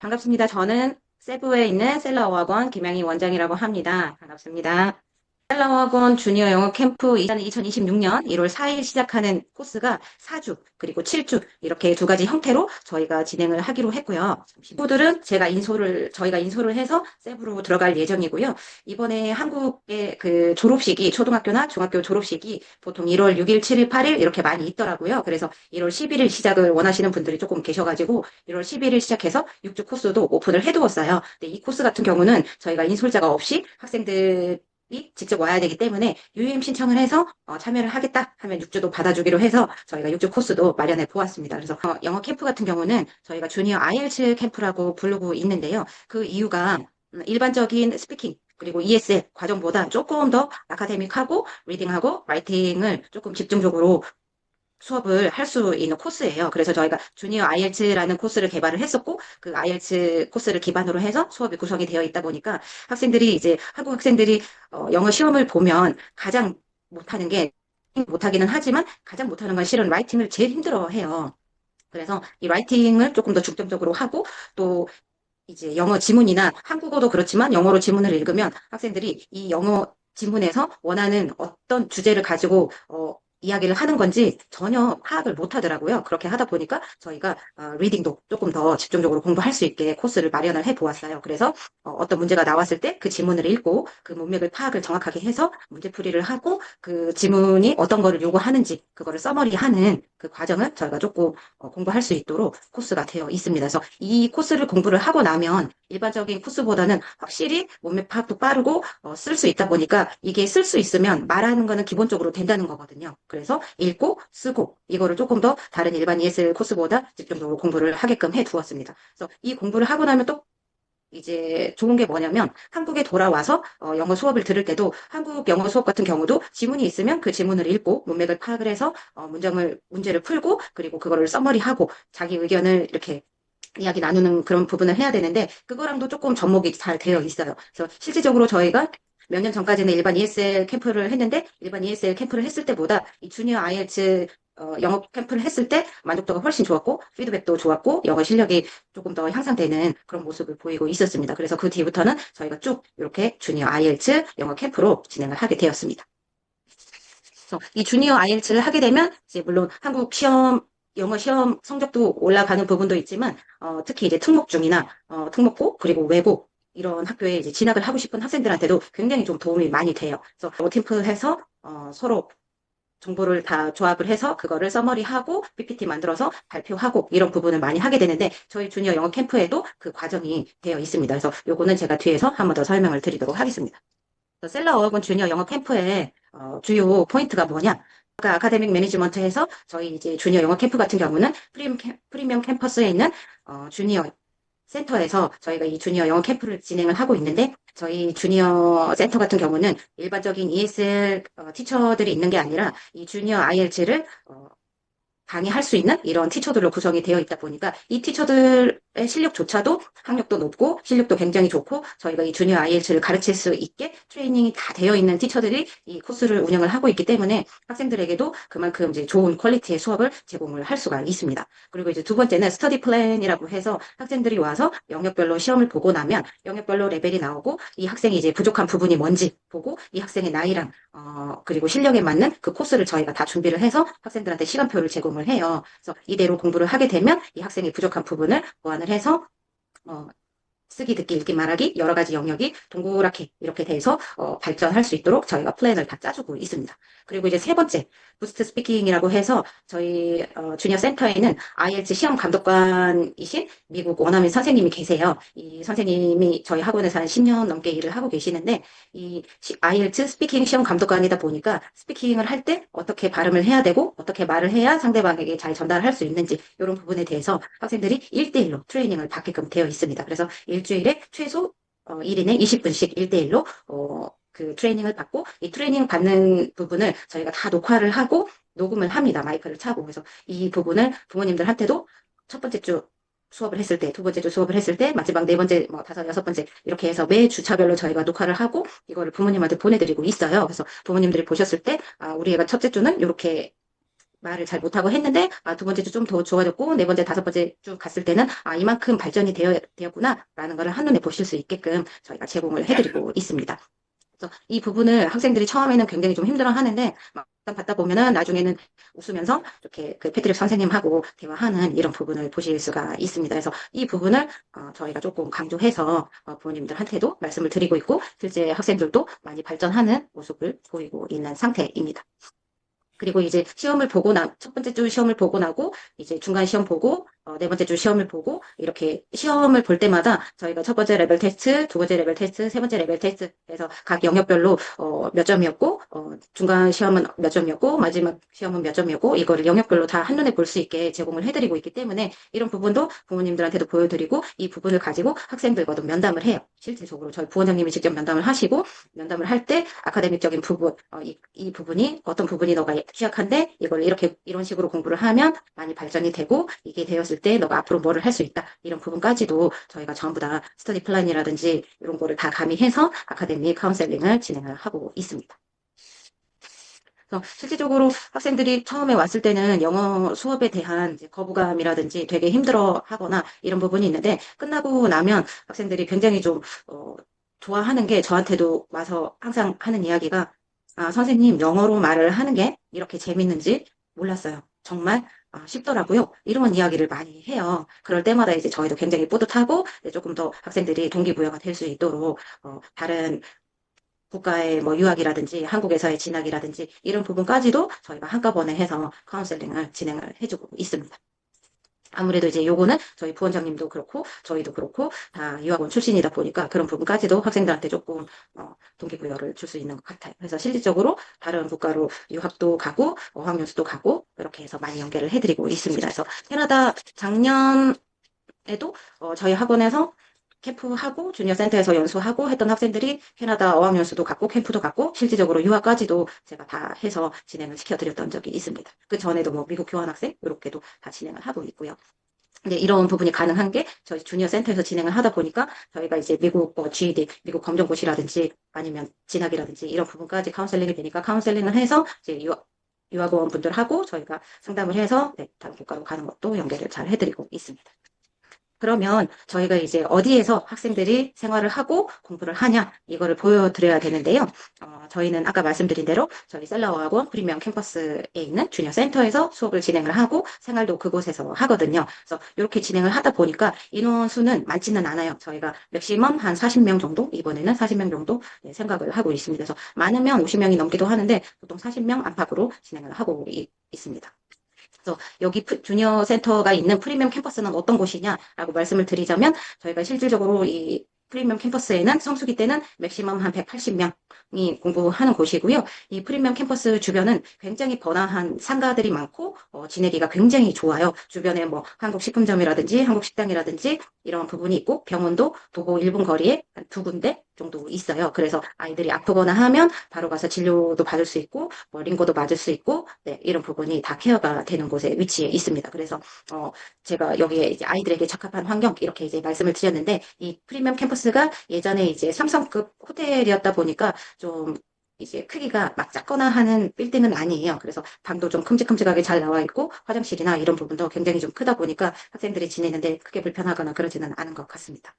반갑습니다. 저는 세부에 있는 셀러어학원 김양희 원장이라고 합니다. 반갑습니다. 셀러어학원 주니어 영어 캠프 2026년 1월 4일 시작하는 코스가 4주 그리고 7주 이렇게 두 가지 형태로 저희가 진행을 하기로 했고요. 친구들은 제가 인솔을 저희가 인솔을 해서 세부로 들어갈 예정이고요. 이번에 한국의 그 졸업식이 초등학교나 중학교 졸업식이 보통 1월 6일, 7일, 8일 이렇게 많이 있더라고요. 그래서 1월 11일 시작을 원하시는 분들이 조금 계셔가지고 1월 11일 시작해서 6주 코스도 오픈을 해두었어요. 근데 이 코스 같은 경우는 저희가 인솔자가 없이 학생들 이 직접 와야 되기 때문에 유임 신청을 해서 어, 참여를 하겠다 하면 6주도 받아주기로 해서 저희가 6주 코스도 마련해 보았습니다. 그래서 어, 영어 캠프 같은 경우는 저희가 주니어 IELTS 캠프라고 부르고 있는데요. 그 이유가 음, 일반적인 스피킹 그리고 ESL 과정보다 조금 더 아카데믹하고 리딩하고 라이팅을 조금 집중적으로 수업을 할 수 있는 코스예요. 그래서 저희가 주니어 IELTS라는 코스를 개발을 했었고 그 IELTS 코스를 기반으로 해서 수업이 구성이 되어 있다 보니까 학생들이 이제 한국 학생들이 어, 영어 시험을 보면 가장 못하는 게 못하기는 하지만 가장 못하는 건 실은 라이팅을 제일 힘들어 해요. 그래서 이 라이팅을 조금 더 중점적으로 하고 또 이제 영어 지문이나 한국어도 그렇지만 영어로 지문을 읽으면 학생들이 이 영어 지문에서 원하는 어떤 주제를 가지고 어, 이야기를 하는 건지 전혀 파악을 못 하더라고요. 그렇게 하다 보니까 저희가 어, 리딩도 조금 더 집중적으로 공부할 수 있게 코스를 마련을 해 보았어요. 그래서 어, 떤 문제가 나왔을 때 그 지문을 읽고 그 문맥을 파악을 정확하게 해서 문제풀이를 하고 그 지문이 어떤 거를 요구하는지 그거를 써머리하는 그 과정을 저희가 조금 어, 공부할 수 있도록 코스가 되어 있습니다. 그래서 이 코스를 공부를 하고 나면 일반적인 코스보다는 확실히 문맥 파악도 빠르고 어, 쓸 수 있다 보니까 이게 쓸 수 있으면 말하는 거는 기본적으로 된다는 거거든요. 그래서 읽고 쓰고 이거를 조금 더 다른 일반 ESL 코스보다 집중적으로 공부를 하게끔 해 두었습니다. 그래서 이 공부를 하고 나면 또 이제 좋은 게 뭐냐면 한국에 돌아와서 어, 영어 수업을 들을 때도 한국 영어 수업 같은 경우도 지문이 있으면 그 지문을 읽고 문맥을 파악을 해서 어, 문장을 문제를 풀고 그리고 그거를 써머리하고 자기 의견을 이렇게 이야기 나누는 그런 부분을 해야 되는데 그거랑도 조금 접목이 잘 되어 있어요. 그래서 실질적으로 저희가 몇 년 전까지는 일반 ESL 캠프를 했는데 일반 ESL 캠프를 했을 때보다 이 주니어 IELTS 어, 영어 캠프를 했을 때 만족도가 훨씬 좋았고 피드백도 좋았고 영어 실력이 조금 더 향상되는 그런 모습을 보이고 있었습니다. 그래서 그 뒤부터는 저희가 쭉 이렇게 주니어 IELTS 영어 캠프로 진행을 하게 되었습니다. 이 주니어 IELTS를 하게 되면 이제 물론 한국 시험 영어 시험 성적도 올라가는 부분도 있지만 어, 특히 이제 특목 중이나 어, 특목고 그리고 외고 이런 학교에 이제 진학을 하고 싶은 학생들한테도 굉장히 좀 도움이 많이 돼요. 그래서 오팀프해서 어, 서로 정보를 다 조합을 해서 그거를 써머리하고 PPT 만들어서 발표하고 이런 부분을 많이 하게 되는데 저희 주니어 영어 캠프에도 그 과정이 되어 있습니다. 그래서 요거는 제가 뒤에서 한 번 더 설명을 드리도록 하겠습니다. 셀러 어학원 주니어 영어 캠프의 어, 주요 포인트가 뭐냐? 아까 아카데믹 매니지먼트에서 저희 이제 주니어 영어 캠프 같은 경우는 프리미엄, 캠, 프리미엄 캠퍼스에 있는 어, 주니어 센터에서 저희가 이 주니어 영어 캠프를 진행을 하고 있는데 저희 주니어 센터 같은 경우는 일반적인 ESL 어, 티처들이 있는 게 아니라 이 주니어 IELTS를 어, 강의할 수 있는 이런 티처들로 구성이 되어 있다 보니까 이 티처들의 실력조차도 학력도 높고 실력도 굉장히 좋고 저희가 이 주니어 IELTS를 가르칠 수 있게 트레이닝이 다 되어 있는 티처들이 이 코스를 운영을 하고 있기 때문에 학생들에게도 그만큼 이제 좋은 퀄리티의 수업을 제공을 할 수가 있습니다. 그리고 이제 두 번째는 스터디 플랜이라고 해서 학생들이 와서 영역별로 시험을 보고 나면 영역별로 레벨이 나오고 이 학생이 이제 부족한 부분이 뭔지 보고 이 학생의 나이랑 어 그리고 실력에 맞는 그 코스를 저희가 다 준비를 해서 학생들한테 시간표를 제공을 해요. 그래서 이대로 공부를 하게 되면 이 학생이 부족한 부분을 보완을 해서 어, 쓰기, 듣기, 읽기, 말하기 여러 가지 영역이 동그랗게 이렇게 돼서 어, 발전할 수 있도록 저희가 플랜을 다 짜주고 있습니다. 그리고 이제 세 번째 부스트 스피킹이라고 해서 저희 어, 주니어 센터에는 IELTS 시험 감독관이신 미국 원어민 선생님이 계세요. 이 선생님이 저희 학원에서 한 10년 넘게 일을 하고 계시는데 이 IELTS 스피킹 시험 감독관이다 보니까 스피킹을 할 때 어떻게 발음을 해야 되고 어떻게 말을 해야 상대방에게 잘 전달할 수 있는지 이런 부분에 대해서 학생들이 1대1로 트레이닝을 받게끔 되어 있습니다. 그래서 일주일에 최소 어, 1인에 20분씩 1대1로 어, 그 트레이닝을 받고 이 트레이닝 받는 부분을 저희가 다 녹화를 하고 녹음을 합니다. 마이크를 차고. 그래서 이 부분을 부모님들한테도 첫 번째 주 수업을 했을 때, 두 번째 주 수업을 했을 때, 마지막 네 번째, 뭐 다섯, 여섯 번째 이렇게 해서 매 주차별로 저희가 녹화를 하고 이거를 부모님한테 보내드리고 있어요. 그래서 부모님들이 보셨을 때, 아, 우리 애가 첫째 주는 이렇게 말을 잘 못하고 했는데 아, 두 번째 주 좀 더 좋아졌고 네 번째 다섯 번째 주 갔을 때는 아 이만큼 발전이 되어, 되었구나라는 것을 한눈에 보실 수 있게끔 저희가 제공을 해드리고 있습니다. 그래서 이 부분을 학생들이 처음에는 굉장히 좀 힘들어 하는데 막상 받다 보면은 나중에는 웃으면서 이렇게 그 패트릭 선생님하고 대화하는 이런 부분을 보실 수가 있습니다. 그래서 이 부분을 어, 저희가 조금 강조해서 어, 부모님들한테도 말씀을 드리고 있고 실제 학생들도 많이 발전하는 모습을 보이고 있는 상태입니다. 그리고 이제 시험을 보고 나, 첫 번째 주 시험을 보고 나고, 이제 중간 시험 보고, 어, 네 번째 주 시험을 보고, 이렇게 시험을 볼 때마다 저희가 첫 번째 레벨 테스트, 두 번째 레벨 테스트, 세 번째 레벨 테스트, 해서 각 영역별로, 어, 몇 점이었고, 어, 중간 시험은 몇 점이었고, 마지막 시험은 몇 점이었고, 이거를 영역별로 다 한눈에 볼 수 있게 제공을 해드리고 있기 때문에, 이런 부분도 부모님들한테도 보여드리고, 이 부분을 가지고 학생들과도 면담을 해요. 실질적으로 저희 부원장님이 직접 면담을 하시고, 면담을 할 때 아카데믹적인 부분, 어, 이, 이 부분이 어떤 부분이 너가 취약한데 이걸 이렇게 이런 식으로 공부를 하면 많이 발전이 되고 이게 되었을 때 너가 앞으로 뭐를 할 수 있다 이런 부분까지도 저희가 전부 다 스터디 플랜이라든지 이런 거를 다 가미해서 아카데미 카운셀링을 진행을 하고 있습니다. 그래서 실질적으로 학생들이 처음에 왔을 때는 영어 수업에 대한 거부감이라든지 되게 힘들어 하거나 이런 부분이 있는데 끝나고 나면 학생들이 굉장히 좀 어, 좋아하는 게 저한테도 와서 항상 하는 이야기가 아, 선생님 영어로 말을 하는 게 이렇게 재밌는지 몰랐어요. 정말 아, 쉽더라고요. 이런 이야기를 많이 해요. 그럴 때마다 이제 저희도 굉장히 뿌듯하고 조금 더 학생들이 동기부여가 될 수 있도록 어, 다른 국가의 뭐 유학이라든지 한국에서의 진학이라든지 이런 부분까지도 저희가 한꺼번에 해서 카운셀링을 진행을 해주고 있습니다. 아무래도 이제 요거는 저희 부원장님도 그렇고 저희도 그렇고 다 유학원 출신이다 보니까 그런 부분까지도 학생들한테 조금 어, 동기부여를 줄 수 있는 것 같아요. 그래서 실질적으로 다른 국가로 유학도 가고 어학연수도 가고 이렇게 해서 많이 연계를 해드리고 있습니다. 그래서 캐나다 작년에도 어, 저희 학원에서 캠프하고 주니어 센터에서 연수하고 했던 학생들이 캐나다 어학연수도 갔고 캠프도 갔고 실질적으로 유학까지도 제가 다 해서 진행을 시켜드렸던 적이 있습니다. 그 전에도 뭐 미국 교환학생 이렇게도 다 진행을 하고 있고요. 근데 이런 부분이 가능한 게 저희 주니어 센터에서 진행을 하다 보니까 저희가 이제 미국 뭐 GED, 미국 검정고시라든지 아니면 진학이라든지 이런 부분까지 카운셀링이 되니까 카운셀링을 해서 이제 유학, 유학원 분들하고 저희가 상담을 해서 네, 다른 국가로 가는 것도 연계를 잘 해드리고 있습니다. 그러면 저희가 이제 어디에서 학생들이 생활을 하고 공부를 하냐 이거를 보여드려야 되는데요. 어, 저희는 아까 말씀드린 대로 저희 셀러학원 프리미엄 캠퍼스에 있는 주니어 센터에서 수업을 진행을 하고 생활도 그곳에서 하거든요. 그래서 이렇게 진행을 하다 보니까 인원 수는 많지는 않아요. 저희가 맥시멈 한 40명 정도 이번에는 40명 정도 네, 생각을 하고 있습니다. 그래서 많으면 50명이 넘기도 하는데 보통 40명 안팎으로 진행을 하고 이, 있습니다. 그래서 여기 주니어 센터가 있는 프리미엄 캠퍼스는 어떤 곳이냐라고 말씀을 드리자면 저희가 실질적으로 이 프리미엄 캠퍼스에는 성수기 때는 맥시멈 한 180명이 공부하는 곳이고요. 이 프리미엄 캠퍼스 주변은 굉장히 번화한 상가들이 많고 어, 지내기가 굉장히 좋아요. 주변에 뭐 한국 식품점이라든지 한국 식당이라든지 이런 부분이 있고 병원도 도보 1분 거리에 두 군데 정도 있어요. 그래서 아이들이 아프거나 하면 바로 가서 진료도 받을 수 있고 뭐 링거도 맞을 수 있고 네, 이런 부분이 다 케어가 되는 곳에 위치해 있습니다. 그래서 어, 제가 여기에 이제 아이들에게 적합한 환경 이렇게 이제 말씀을 드렸는데 이 프리미엄 캠퍼스가 예전에 이제 삼성급 호텔이었다 보니까 좀 이제 크기가 막 작거나 하는 빌딩은 아니에요. 그래서 방도 좀 큼직큼직하게 잘 나와 있고 화장실이나 이런 부분도 굉장히 좀 크다 보니까 학생들이 지내는데 크게 불편하거나 그러지는 않은 것 같습니다.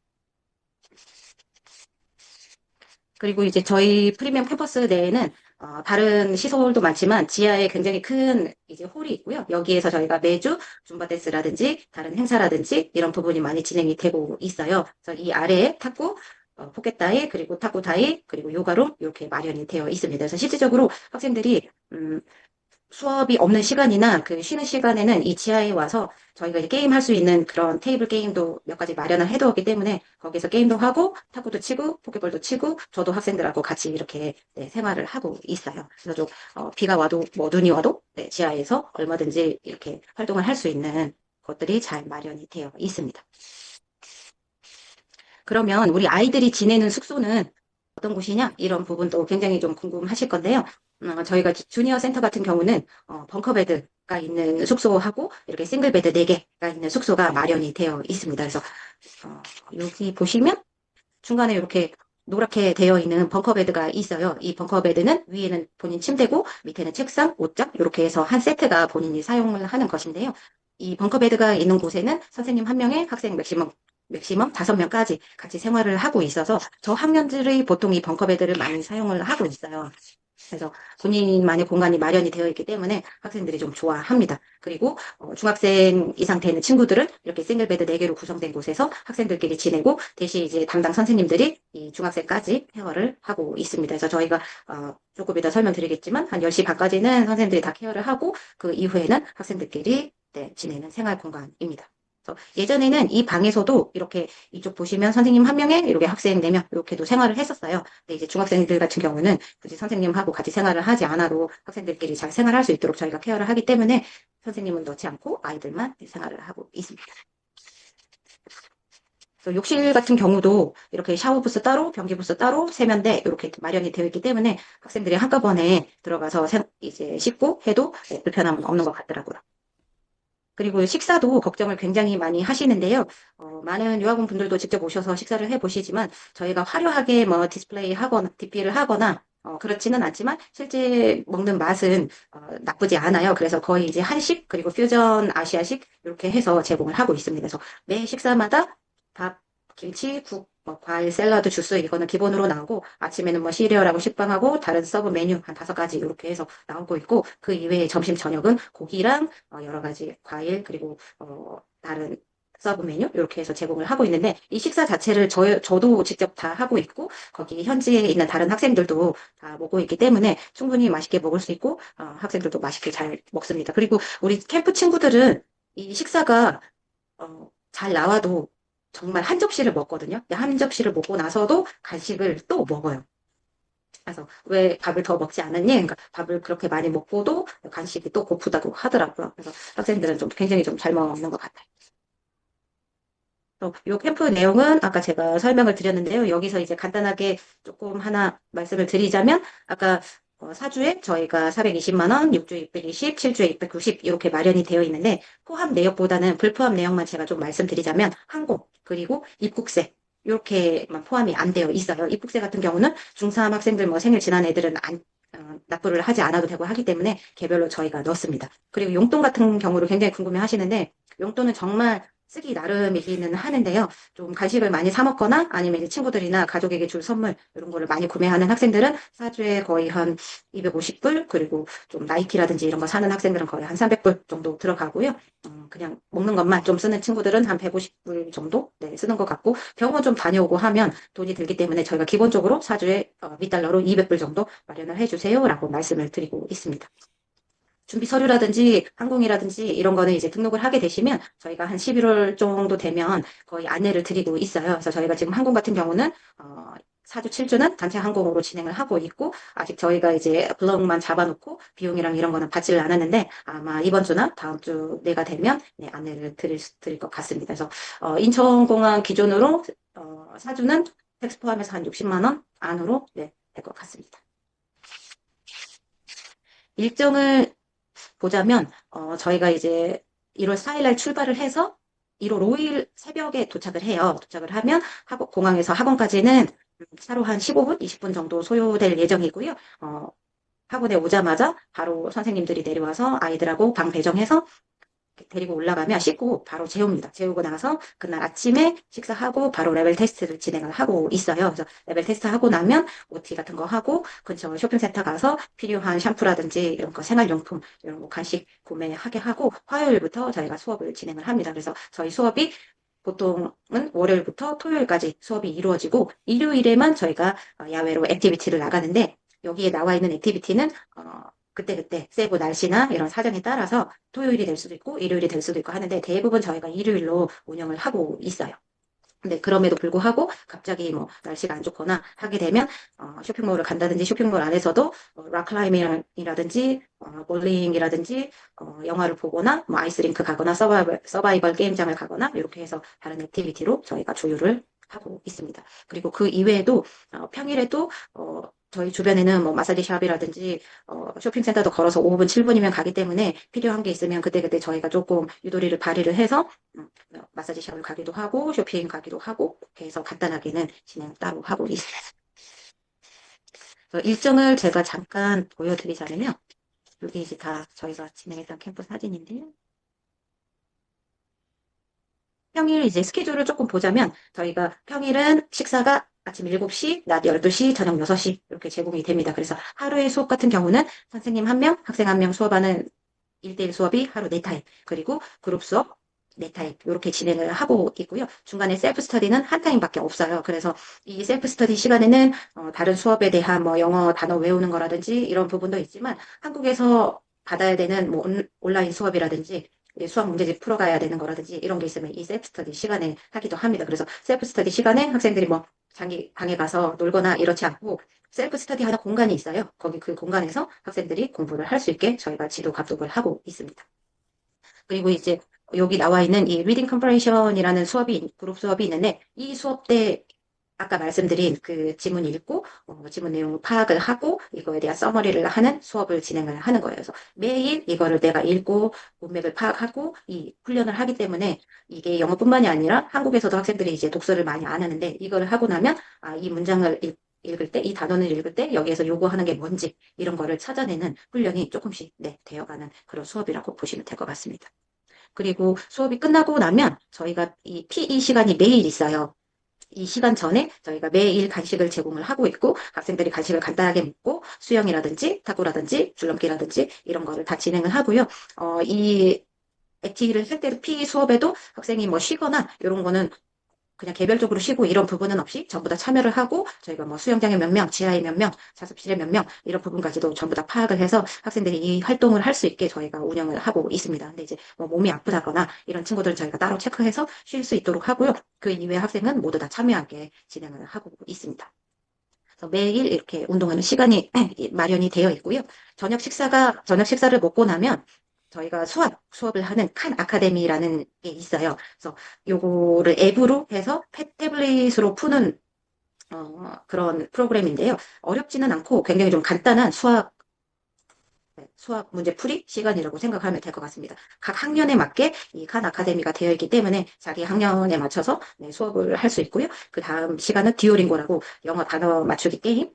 그리고 이제 저희 프리미엄 캠퍼스 내에는 어, 다른 시설도 많지만 지하에 굉장히 큰 이제 홀이 있고요. 여기에서 저희가 매주 줌바 댄스라든지 다른 행사라든지 이런 부분이 많이 진행이 되고 있어요. 그래서 이 아래에 탁구 어, 포켓 다이 그리고 탁구 다이 그리고 요가룸 이렇게 마련이 되어 있습니다. 그래서 실질적으로 학생들이 음, 수업이 없는 시간이나 그 쉬는 시간에는 이 지하에 와서 저희가 이제 게임 할 수 있는 그런 테이블 게임도 몇 가지 마련을 해두었기 때문에 거기서 게임도 하고 탁구도 치고 포켓볼도 치고 저도 학생들하고 같이 이렇게 네, 생활을 하고 있어요. 그래서 좀 어, 비가 와도 뭐 눈이 와도 네, 지하에서 얼마든지 이렇게 활동을 할 수 있는 것들이 잘 마련이 되어 있습니다. 그러면 우리 아이들이 지내는 숙소는 어떤 곳이냐 이런 부분도 굉장히 좀 궁금하실 건데요. 어, 저희가 주니어 센터 같은 경우는 어, 벙커베드 가 있는 숙소하고 이렇게 싱글베드 4개가 있는 숙소가 마련이 되어 있습니다. 그래서 어, 여기 보시면 중간에 이렇게 노랗게 되어 있는 벙커베드가 있어요. 이 벙커베드는 위에는 본인 침대고 밑에는 책상, 옷장 이렇게 해서 한 세트가 본인이 사용을 하는 것인데요. 이 벙커베드가 있는 곳에는 선생님 한 명에 학생 맥시멈 맥시멈 다섯 명까지 같이 생활을 하고 있어서 저 학년들이 보통 이 벙커베드를 많이 사용을 하고 있어요. 그래서 본인만의 공간이 마련이 되어 있기 때문에 학생들이 좀 좋아합니다. 그리고 어, 중학생 이상 되는 친구들은 이렇게 싱글베드 4개로 구성된 곳에서 학생들끼리 지내고 대신 이제 담당 선생님들이 이 중학생까지 케어를 하고 있습니다. 그래서 저희가 어, 조금 이따 설명드리겠지만 한 10시 반까지는 선생님들이 다 케어를 하고 그 이후에는 학생들끼리 네, 지내는 생활 공간입니다. 예전에는 이 방에서도 이렇게 이쪽 보시면 선생님 한 명에 이렇게 학생 네 명 이렇게도 생활을 했었어요. 근데 이제 중학생들 같은 경우는 굳이 선생님하고 같이 생활을 하지 않아도 학생들끼리 잘 생활할 수 있도록 저희가 케어를 하기 때문에 선생님은 넣지 않고 아이들만 생활을 하고 있습니다. 그래서 욕실 같은 경우도 이렇게 샤워 부스 따로, 변기 부스 따로, 세면대 이렇게 마련이 되어 있기 때문에 학생들이 한꺼번에 들어가서 생- 이제 씻고 해도 네, 불편함은 없는 것 같더라고요. 그리고 식사도 걱정을 굉장히 많이 하시는데요. 어, 많은 유학원 분들도 직접 오셔서 식사를 해보시지만 저희가 화려하게 뭐 디스플레이 하거나 디피를 하거나 어, 그렇지는 않지만 실제 먹는 맛은 어, 나쁘지 않아요. 그래서 거의 이제 한식 그리고 퓨전 아시아식 이렇게 해서 제공을 하고 있습니다. 그래서 매 식사마다 밥, 김치, 국, 뭐 과일, 샐러드, 주스 이거는 기본으로 나오고 아침에는 뭐 시리얼하고 식빵하고 다른 서브 메뉴 한 다섯 가지 이렇게 해서 나오고 있고 그 이외에 점심 저녁은 고기랑 어, 여러 가지 과일 그리고 어, 다른 서브 메뉴 이렇게 해서 제공을 하고 있는데 이 식사 자체를 저, 저도 직접 다 하고 있고 거기 현지에 있는 다른 학생들도 다 먹고 있기 때문에 충분히 맛있게 먹을 수 있고 어, 학생들도 맛있게 잘 먹습니다. 그리고 우리 캠프 친구들은 이 식사가 어, 잘 나와도 정말 한 접시를 먹거든요. 한 접시를 먹고 나서도 간식을 또 먹어요. 그래서 왜 밥을 더 먹지 않았니? 그러니까 밥을 그렇게 많이 먹고도 간식이 또 고프다고 하더라고요. 그래서 학생들은 좀 굉장히 좀 잘 먹는 것 같아요. 또이 캠프 내용은 아까 제가 설명을 드렸는데요. 여기서 이제 간단하게 조금 하나 말씀을 드리자면 아까 어, 사주에 저희가 420만 원, 6주 620, 7주에 690 이렇게 마련이 되어 있는데 포함 내역보다는 불포함 내역만 제가 좀 말씀드리자면 항공 그리고 입국세 이렇게만 포함이 안 되어 있어요. 입국세 같은 경우는 중3 학생들 뭐 생일 지난 애들은 안 어, 납부를 하지 않아도 되고 하기 때문에 개별로 저희가 넣습니다. 그리고 용돈 같은 경우를 굉장히 궁금해 하시는데 용돈은 정말 쓰기 나름이기는 하는데요. 좀 간식을 많이 사 먹거나 아니면 이제 친구들이나 가족에게 줄 선물 이런 거를 많이 구매하는 학생들은 사주에 거의 한 250불 그리고 좀 나이키라든지 이런 거 사는 학생들은 거의 한 300불 정도 들어가고요. 음, 그냥 먹는 것만 좀 쓰는 친구들은 한 150불 정도 네, 쓰는 것 같고 병원 좀 다녀오고 하면 돈이 들기 때문에 저희가 기본적으로 사주에 어, 밑달러로 200불 정도 마련을 해주세요라고 말씀을 드리고 있습니다. 준비 서류라든지 항공이라든지 이런 거는 이제 등록을 하게 되시면 저희가 한 11월 정도 되면 거의 안내를 드리고 있어요. 그래서 저희가 지금 항공 같은 경우는 어, 4주 7주는 단체 항공으로 진행을 하고 있고 아직 저희가 이제 블럭만 잡아놓고 비용이랑 이런 거는 받지를 않았는데 아마 이번 주나 다음 주 내가 되면 네, 안내를 드릴, 수- 드릴 것 같습니다. 그래서 어, 인천공항 기준으로 어, 4주는 텍스 포함해서 한 60만 원 안으로 네, 될 것 같습니다. 일정을 보자면 어, 저희가 이제 1월 4일 날 출발을 해서 1월 5일 새벽에 도착을 해요. 도착을 하면 학원, 공항에서 학원까지는 음, 차로 한 15분, 20분 정도 소요될 예정이고요. 어, 학원에 오자마자 바로 선생님들이 내려와서 아이들하고 방 배정해서 데리고 올라가면 씻고 바로 재웁니다. 재우고 나서 그날 아침에 식사하고 바로 레벨 테스트를 진행을 하고 있어요. 그래서 레벨 테스트 하고 나면 OT 같은 거 하고 근처 쇼핑센터 가서 필요한 샴푸라든지 이런 거 생활용품 이런 거 간식 구매하게 하고 화요일부터 저희가 수업을 진행을 합니다. 그래서 저희 수업이 보통은 월요일부터 토요일까지 수업이 이루어지고 일요일에만 저희가 어, 야외로 액티비티를 나가는데 여기에 나와 있는 액티비티는 어, 그때그때 세부 날씨나 이런 사정에 따라서 토요일이 될 수도 있고 일요일이 될 수도 있고 하는데 대부분 저희가 일요일로 운영을 하고 있어요. 근데 그럼에도 불구하고 갑자기 뭐 날씨가 안 좋거나 하게 되면 어, 쇼핑몰을 간다든지 쇼핑몰 안에서도 어, 락클라이밍이라든지 어, 볼링이라든지 어, 영화를 보거나 뭐 아이스링크 가거나 서바이벌, 서바이벌 게임장을 가거나 이렇게 해서 다른 액티비티로 저희가 조율을 하고 있습니다. 그리고 그 이외에도 어, 평일에도 어, 저희 주변에는 뭐 마사지 샵이라든지 어, 쇼핑센터도 걸어서 5분, 7분이면 가기 때문에 필요한 게 있으면 그때그때 저희가 조금 유도리를 발휘를 해서 음, 어, 마사지 샵을 가기도 하고 쇼핑 가기도 하고 해서 간단하게는 진행 따로 하고 있습니다. 일정을 제가 잠깐 보여드리자면요. 여기 이제 다 저희가 진행했던 캠프 사진인데요. 평일 이제 스케줄을 조금 보자면 저희가 평일은 식사가 아침 7시, 낮 12시, 저녁 6시 이렇게 제공이 됩니다. 그래서 하루의 수업 같은 경우는 선생님 한 명, 학생 한 명 수업하는 1대1 수업이 하루 4타임, 그리고 그룹 수업 4타임 이렇게 진행을 하고 있고요. 중간에 셀프 스터디는 한 타임밖에 없어요. 그래서 이 셀프 스터디 시간에는 어, 다른 수업에 대한 뭐 영어 단어 외우는 거라든지 이런 부분도 있지만 한국에서 받아야 되는 뭐 온- 온라인 수업이라든지 예, 수학 문제집 풀어가야 되는 거라든지 이런 게 있으면 이 셀프 스터디 시간에 하기도 합니다. 그래서 셀프 스터디 시간에 학생들이 뭐 자기 방에 가서 놀거나 이렇지 않고 셀프 스터디 하는 공간이 있어요. 거기 그 공간에서 학생들이 공부를 할 수 있게 저희가 지도 감독을 하고 있습니다. 그리고 이제 여기 나와 있는 이 리딩 컴프레이션이라는 수업이 그룹 수업이 있는데 이 수업 때 아까 말씀드린 그 지문 읽고 어, 지문 내용을 파악을 하고 이거에 대한 서머리를 하는 수업을 진행을 하는 거예요. 그래서 매일 이거를 내가 읽고 문맥을 파악하고 이 훈련을 하기 때문에 이게 영어뿐만이 아니라 한국에서도 학생들이 이제 독서를 많이 안 하는데 이걸 하고 나면 아, 이 문장을 읽, 읽을 때, 이 단원을 읽을 때 여기에서 요구하는 게 뭔지 이런 거를 찾아내는 훈련이 조금씩 네, 되어가는 그런 수업이라고 보시면 될 것 같습니다. 그리고 수업이 끝나고 나면 저희가 이 PE 시간이 매일 있어요. 이 시간 전에 저희가 매일 간식을 제공을 하고 있고 학생들이 간식을 간단하게 먹고 수영이라든지 탁구라든지 줄넘기라든지 이런 거를 다 진행을 하고요. 어, 이 액티비를 할 때도 PE 수업에도 학생이 뭐 쉬거나 이런 거는 그냥 개별적으로 쉬고 이런 부분은 없이 전부 다 참여를 하고 저희가 뭐 수영장에 몇 명, 지하에 몇 명, 자습실에 몇 명 이런 부분까지도 전부 다 파악을 해서 학생들이 이 활동을 할 수 있게 저희가 운영을 하고 있습니다. 근데 이제 뭐 몸이 아프다거나 이런 친구들은 저희가 따로 체크해서 쉴 수 있도록 하고요. 그 이외 학생은 모두 다 참여하게 진행을 하고 있습니다. 매일 이렇게 운동하는 시간이 마련이 되어 있고요. 저녁 식사가 저녁 식사를 먹고 나면 저희가 수학 수업을 하는 칸 아카데미라는 게 있어요. 그래서 요거를 앱으로 해서 패- 태블릿으로 푸는 어, 그런 프로그램인데요. 어렵지는 않고 굉장히 좀 간단한 수학 네, 수학 문제 풀이 시간이라고 생각하면 될 것 같습니다. 각 학년에 맞게 이 칸 아카데미가 되어 있기 때문에 자기 학년에 맞춰서 네, 수업을 할 수 있고요. 그 다음 시간은 듀오링고라고 영어 단어 맞추기 게임.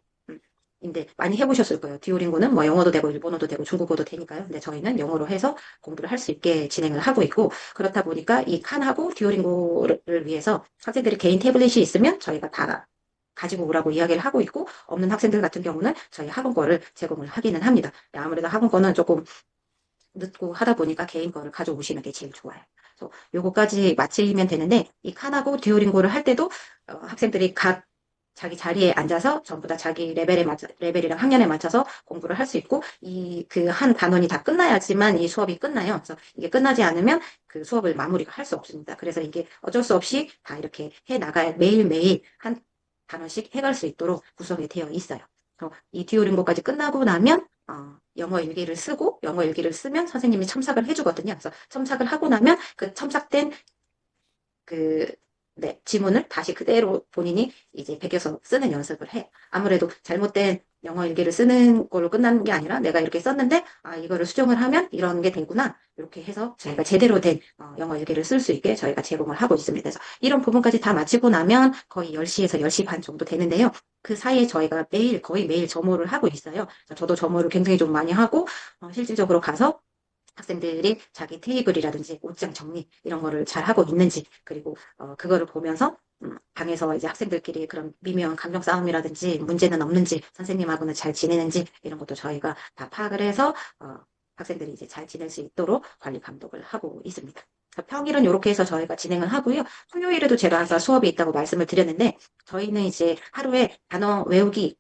음, 인데 많이 해보셨을 거예요. 듀오링고는 뭐 영어도 되고 일본어도 되고 중국어도 되니까요. 근데 저희는 영어로 해서 공부를 할 수 있게 진행을 하고 있고 그렇다 보니까 이 칸하고 듀오링고를 위해서 학생들이 개인 태블릿이 있으면 저희가 다 가지고 오라고 이야기를 하고 있고 없는 학생들 같은 경우는 저희 학원 거를 제공을 하기는 합니다. 네, 아무래도 학원 거는 조금 늦고 하다 보니까 개인 거를 가져오시는 게 제일 좋아요. 그래서 요거까지 마치면 되는데 이 칸하고 듀오링고를 할 때도 어, 학생들이 각 자기 자리에 앉아서 전부 다 자기 레벨에 맞 레벨이랑 학년에 맞춰서 공부를 할 수 있고 이 그 한 단원이 다 끝나야지만 이 수업이 끝나요. 그래서 이게 끝나지 않으면 그 수업을 마무리가 할 수 없습니다. 그래서 이게 어쩔 수 없이 다 이렇게 해 나가야 매일매일 한 단원씩 해갈 수 있도록 구성이 되어 있어요. 그래서 이 듀오링고까지 끝나고 나면 어, 영어 일기를 쓰고 영어 일기를 쓰면 선생님이 첨삭을 해주거든요. 그래서 첨삭을 하고 나면 그 첨삭된 그 네, 지문을 다시 그대로 본인이 이제 베껴서 쓰는 연습을 해요. 아무래도 잘못된 영어 일기를 쓰는 걸로 끝나는 게 아니라 내가 이렇게 썼는데 아 이거를 수정을 하면 이런 게 되구나 이렇게 해서 저희가 제대로 된 어, 영어 일기를 쓸 수 있게 저희가 제공을 하고 있습니다. 그래서 이런 부분까지 다 마치고 나면 거의 10시에서 10시 반 정도 되는데요. 그 사이에 저희가 매일 거의 매일 점호를 하고 있어요. 저도 점호를 굉장히 좀 많이 하고 어, 실질적으로 가서 학생들이 자기 테이블이라든지 옷장 정리 이런 거를 잘 하고 있는지 그리고 어, 그거를 보면서 음, 방에서 이제 학생들끼리 그런 미묘한 감정 싸움이라든지 문제는 없는지 선생님하고는 잘 지내는지 이런 것도 저희가 다 파악을 해서 어, 학생들이 이제 잘 지낼 수 있도록 관리 감독을 하고 있습니다. 평일은 이렇게 해서 저희가 진행을 하고요. 토요일에도 제가 아까 수업이 있다고 말씀을 드렸는데 저희는 이제 하루에 단어 외우기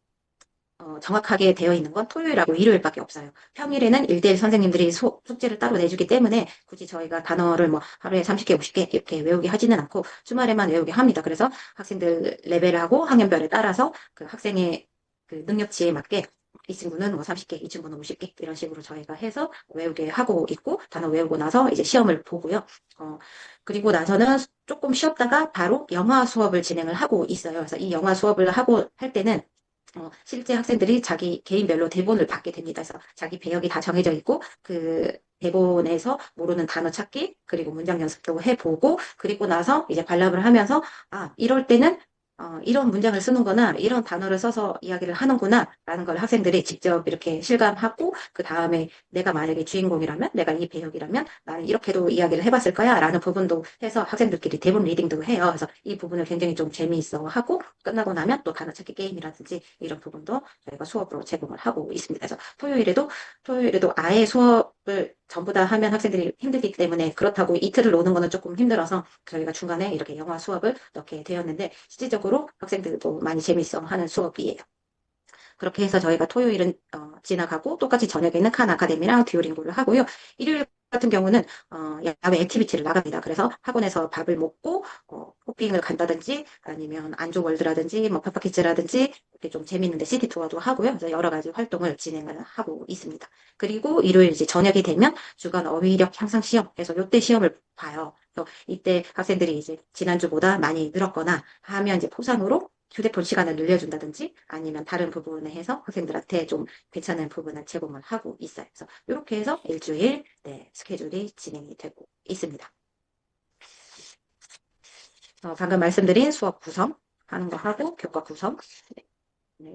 어, 정확하게 되어 있는 건 토요일하고 일요일밖에 없어요. 평일에는 일대일 선생님들이 소- 숙제를 따로 내주기 때문에 굳이 저희가 단어를 뭐 하루에 30개, 50개 이렇게 외우게 하지는 않고 주말에만 외우게 합니다. 그래서 학생들 레벨하고 학년별에 따라서 그 학생의 그 능력치에 맞게 이 친구는 뭐 30개, 이 친구는 50개 이런 식으로 저희가 해서 외우게 하고 있고 단어 외우고 나서 이제 시험을 보고요. 어, 그리고 나서는 조금 쉬었다가 바로 영화 수업을 진행을 하고 있어요. 그래서 이 영화 수업을 하고 할 때는 어, 실제 학생들이 자기 개인별로 대본을 받게 됩니다. 그래서 자기 배역이 다 정해져 있고 그 대본에서 모르는 단어 찾기 그리고 문장 연습도 해보고 그리고 나서 이제 관람을 하면서 아 이럴 때는 어, 이런 문장을 쓰는구나, 이런 단어를 써서 이야기를 하는구나, 라는 걸 학생들이 직접 이렇게 실감하고, 그 다음에 내가 만약에 주인공이라면, 내가 이 배역이라면, 나는 이렇게도 이야기를 해봤을 거야, 라는 부분도 해서 학생들끼리 대본 리딩도 해요. 그래서 이 부분을 굉장히 좀 재미있어 하고, 끝나고 나면 또 단어 찾기 게임이라든지, 이런 부분도 저희가 수업으로 제공을 하고 있습니다. 그래서 토요일에도, 토요일에도 아예 수업을 전부 다 하면 학생들이 힘들기 때문에 그렇다고 이틀을 노는 거는 조금 힘들어서 저희가 중간에 이렇게 영어 수업을 넣게 되었는데 실질적으로 학생들도 많이 재밌어 하는 수업이에요. 그렇게 해서 저희가 토요일은 어, 지나가고 똑같이 저녁에는 칸 아카데미랑 듀오링고를 하고요. 일요일 같은 경우는 어, 야외 액티비티를 나갑니다. 그래서 학원에서 밥을 먹고 어, 호핑을 간다든지 아니면 안조월드라든지 뭐 파파키즈라든지 이렇게 좀 재밌는데 시티 투어도 하고요. 그래서 여러 가지 활동을 진행을 하고 있습니다. 그리고 일요일 이제 저녁이 되면 주간 어휘력 향상 시험 해서 요때 시험을 봐요. 그래서 이때 학생들이 이제 지난주보다 많이 늘었거나 하면 이제 포상으로 휴대폰 시간을 늘려준다든지 아니면 다른 부분에 해서 학생들한테 좀 괜찮은 부분을 제공을 하고 있어요. 그래서 이렇게 해서 일주일 네, 스케줄이 진행이 되고 있습니다. 어, 방금 말씀드린 수업 구성 하는 거 하고 교과 구성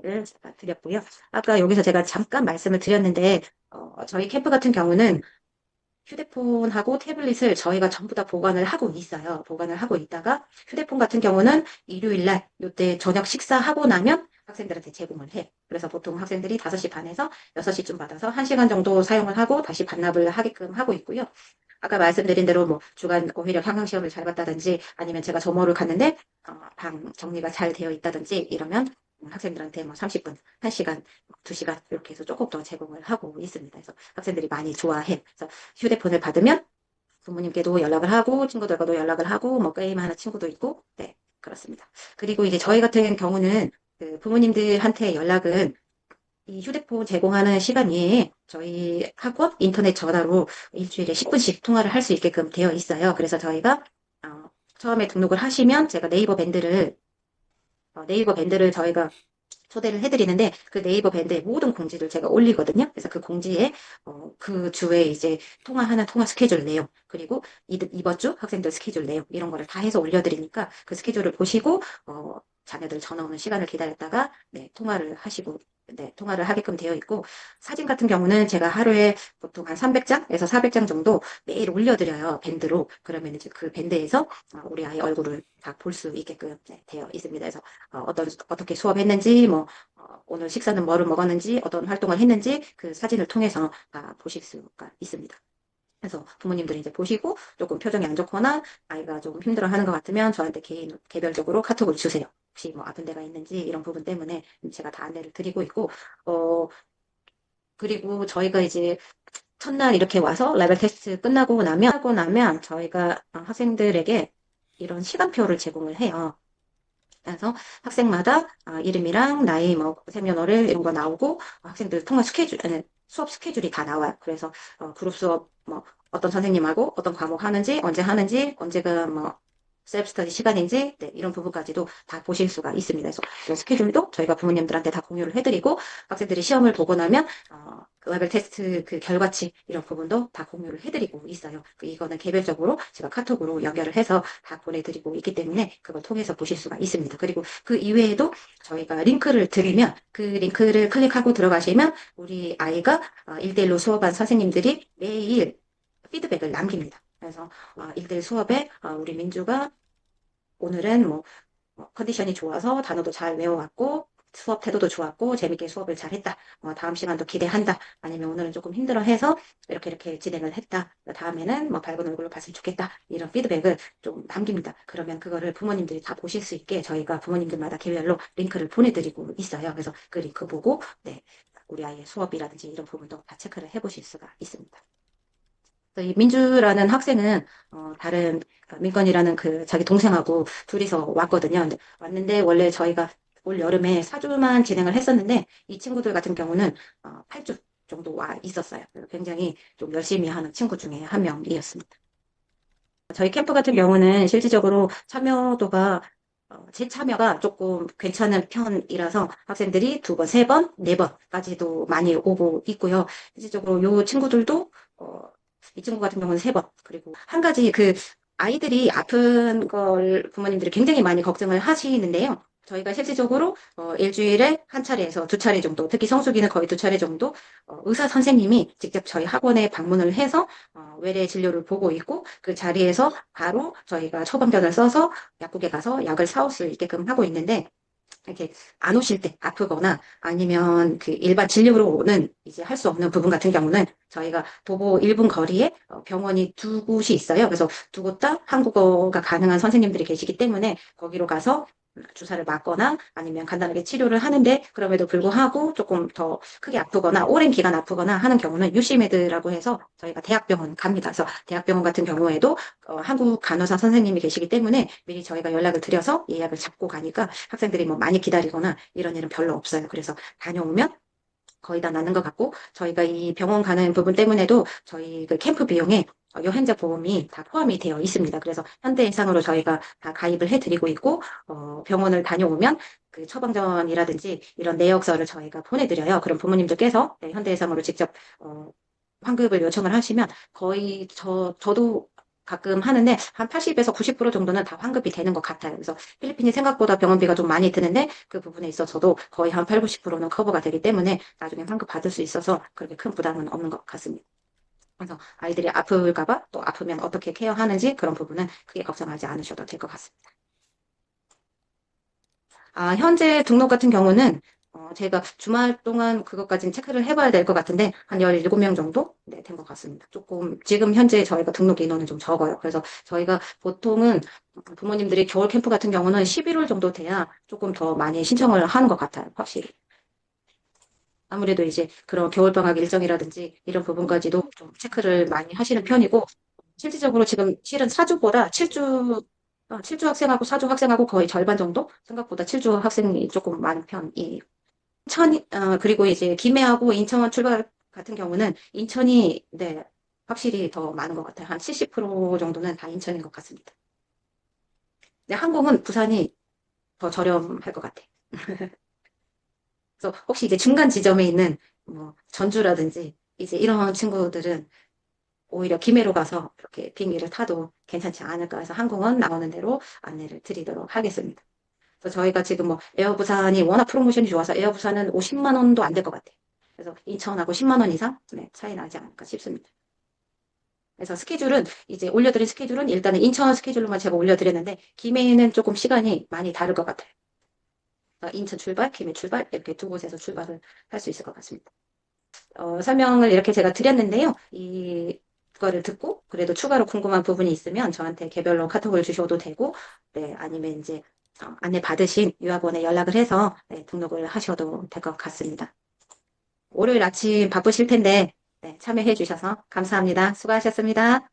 을 제가 드렸고요. 아까 여기서 제가 잠깐 말씀을 드렸는데 어, 저희 캠프 같은 경우는 휴대폰하고 태블릿을 저희가 전부 다 보관을 하고 있어요. 보관을 하고 있다가 휴대폰 같은 경우는 일요일 날 요때 저녁 식사하고 나면 학생들한테 제공을 해. 그래서 보통 학생들이 5시 반에서 6시쯤 받아서 1시간 정도 사용을 하고 다시 반납을 하게끔 하고 있고요. 아까 말씀드린 대로 뭐 주간 오히려 향강 시험을 잘 봤다든지 아니면 제가 점호를 갔는데 어, 방 정리가 잘 되어 있다든지 이러면 학생들한테 뭐 30분, 1시간, 2시간 이렇게 해서 조금 더 제공을 하고 있습니다. 그래서 학생들이 많이 좋아해. 그래서 휴대폰을 받으면 부모님께도 연락을 하고 친구들과도 연락을 하고 뭐 게임하는 친구도 있고 네 그렇습니다. 그리고 이제 저희 같은 경우는 그 부모님들한테 연락은 이 휴대폰 제공하는 시간 외에 저희 학원 인터넷 전화로 일주일에 10분씩 통화를 할 수 있게끔 되어 있어요. 그래서 저희가 어, 처음에 등록을 하시면 제가 네이버 밴드를 어, 네이버 밴드를 저희가 초대를 해드리는데 그 네이버 밴드의 모든 공지를 제가 올리거든요. 그래서 그 공지에 어, 그 주에 이제 통화하는 통화 스케줄 내용 그리고 이, 이번 주 학생들 스케줄 내용 이런 거를 다 해서 올려드리니까 그 스케줄을 보시고 어, 자녀들 전화 오는 시간을 기다렸다가 네, 통화를 하시고 네, 통화를 하게끔 되어 있고 사진 같은 경우는 제가 하루에 보통 한 300장에서 400장 정도 매일 올려드려요 밴드로 그러면 이제 그 밴드에서 어, 우리 아이 얼굴을 다 볼 수 있게끔 네, 되어 있습니다. 그래서 어, 어떤 어떻게 수업했는지 뭐 어, 오늘 식사는 뭐를 먹었는지 어떤 활동을 했는지 그 사진을 통해서 다 보실 수가 있습니다. 그래서 부모님들이 이제 보시고 조금 표정이 안 좋거나 아이가 좀 힘들어하는 것 같으면 저한테 개인 개별적으로 카톡을 주세요. 혹시 뭐 아픈 데가 있는지 이런 부분 때문에 제가 다 안내를 드리고 있고 어 그리고 저희가 이제 첫날 이렇게 와서 레벨 테스트 끝나고 나면 하고 나면 저희가 학생들에게 이런 시간표를 제공을 해요. 그래서 학생마다 아, 이름이랑 나이, 뭐 생년월일 이런 거 나오고 학생들 통화 스케줄, 수업 스케줄이 다 나와요. 그래서 어, 그룹 수업 뭐 어떤 선생님하고 어떤 과목 하는지 언제 하는지 언제가 뭐 셀프 스터디 시간인지 네, 이런 부분까지도 다 보실 수가 있습니다. 그래서 이런 스케줄도 저희가 부모님들한테 다 공유를 해드리고 학생들이 시험을 보고 나면 어, 그 레벨 테스트 그 결과치 이런 부분도 다 공유를 해드리고 있어요. 그 이거는 개별적으로 제가 카톡으로 연결을 해서 다 보내드리고 있기 때문에 그걸 통해서 보실 수가 있습니다. 그리고 그 이외에도 저희가 링크를 드리면 그 링크를 클릭하고 들어가시면 우리 아이가 어, 1대1로 수업한 선생님들이 매일 피드백을 남깁니다. 그래서 어, 1대1 수업에 어, 우리 민주가 오늘은 뭐 어, 컨디션이 좋아서 단어도 잘 외워왔고 수업 태도도 좋았고 재밌게 수업을 잘했다. 어, 다음 시간도 기대한다. 아니면 오늘은 조금 힘들어해서 이렇게 이렇게 진행을 했다. 다음에는 뭐 밝은 얼굴로 봤으면 좋겠다. 이런 피드백을 좀 남깁니다. 그러면 그거를 부모님들이 다 보실 수 있게 저희가 부모님들마다 개별로 링크를 보내드리고 있어요. 그래서 그 링크 보고 네, 우리 아이의 수업이라든지 이런 부분도 다 체크를 해보실 수가 있습니다. 이 민주라는 학생은 어, 다른 민건이라는 그 자기 동생하고 둘이서 왔거든요. 왔는데 원래 저희가 올 여름에 4주만 진행을 했었는데 이 친구들 같은 경우는 어, 8주 정도 와 있었어요. 굉장히 좀 열심히 하는 친구 중에 한 명이었습니다. 저희 캠프 같은 경우는 실질적으로 참여도가 어, 제 참여가 조금 괜찮은 편이라서 학생들이 두 번, 세 번, 네 번까지도 많이 오고 있고요. 실질적으로 요 친구들도 어, 이 친구 같은 경우는 세 번. 그리고 한 가지 그 아이들이 아픈 걸 부모님들이 굉장히 많이 걱정을 하시는데요. 저희가 실질적으로 어, 일주일에 한 차례에서 두 차례 정도, 특히 성수기는 거의 두 차례 정도 어, 의사 선생님이 직접 저희 학원에 방문을 해서 어, 외래 진료를 보고 있고 그 자리에서 바로 저희가 처방전을 써서 약국에 가서 약을 사올 수 있게끔 하고 있는데 이렇게 안 오실 때 아프거나 아니면 그 일반 진료로는 이제 할 수 없는 부분 같은 경우는 저희가 도보 1분 거리에 어, 병원이 두 곳이 있어요. 그래서 두 곳 다 한국어가 가능한 선생님들이 계시기 때문에 거기로 가서 주사를 맞거나 아니면 간단하게 치료를 하는데 그럼에도 불구하고 조금 더 크게 아프거나 오랜 기간 아프거나 하는 경우는 유시메드라고 해서 저희가 대학병원 갑니다. 그래서 대학병원 같은 경우에도 어, 한국 간호사 선생님이 계시기 때문에 미리 저희가 연락을 드려서 예약을 잡고 가니까 학생들이 뭐 많이 기다리거나 이런 일은 별로 없어요. 그래서 다녀오면 거의 다 나는 것 같고 저희가 이 병원 가는 부분 때문에도 저희 그 캠프 비용에 어, 여행자 보험이 다 포함이 되어 있습니다. 그래서 현대해상으로 저희가 다 가입을 해드리고 있고 어, 병원을 다녀오면 그 처방전이라든지 이런 내역서를 저희가 보내드려요. 그럼 부모님들께서 네, 현대해상으로 직접 어, 환급을 요청을 하시면 거의 저 저도 가끔 하는데 한 80에서 90% 정도는 다 환급이 되는 것 같아요. 그래서 필리핀이 생각보다 병원비가 좀 많이 드는데 그 부분에 있어서도 거의 한 8, 90%는 커버가 되기 때문에 나중에 환급 받을 수 있어서 그렇게 큰 부담은 없는 것 같습니다. 그래서 아이들이 아플까봐 또 아프면 어떻게 케어하는지 그런 부분은 크게 걱정하지 않으셔도 될 것 같습니다. 아, 현재 등록 같은 경우는 어, 제가 주말 동안 그것까지는 체크를 해봐야 될 것 같은데 한 17명 정도 네, 된것 같습니다. 조금 지금 현재 저희가 등록 인원은 좀 적어요. 그래서 저희가 보통은 부모님들이 겨울 캠프 같은 경우는 11월 정도 돼야 조금 더 많이 신청을 하는 것 같아요. 확실히. 아무래도 이제 그런 겨울방학 일정이라든지 이런 부분까지도 좀 체크를 많이 하시는 편이고 실질적으로 지금 실은 4주보다 7주 어, 7주 학생하고 4주 학생하고 거의 절반 정도 생각보다 7주 학생이 조금 많은 편이에요. 인천이 어, 그리고 이제 김해하고 인천 출발 같은 경우는 인천이 네 확실히 더 많은 것 같아요. 한 70% 정도는 다 인천인 것 같습니다. 네, 항공은 부산이 더 저렴할 것 같아요. 그래서 혹시 이제 중간 지점에 있는 뭐 전주라든지 이제 이런 친구들은 오히려 김해로 가서 이렇게 비행기를 타도 괜찮지 않을까 해서 항공은 나오는 대로 안내를 드리도록 하겠습니다. 그래서 저희가 지금 뭐 에어 부산이 워낙 프로모션이 좋아서 에어 부산은 50만 원도 안 될 것 같아요. 그래서 인천하고 10만 원 이상 네, 차이 나지 않을까 싶습니다. 그래서 스케줄은 이제 올려드린 스케줄은 일단은 인천 스케줄로만 제가 올려드렸는데 김해는 조금 시간이 많이 다를 것 같아요. 그러니까 인천 출발, 김해 출발 이렇게 두 곳에서 출발을 할 수 있을 것 같습니다. 어, 설명을 이렇게 제가 드렸는데요. 이 거를 듣고 그래도 추가로 궁금한 부분이 있으면 저한테 개별로 카톡을 주셔도 되고 네, 아니면 이제 어, 안내 받으신 유학원에 연락을 해서 네, 등록을 하셔도 될 것 같습니다. 월요일 아침 바쁘실 텐데 네, 참여해 주셔서 감사합니다. 수고하셨습니다.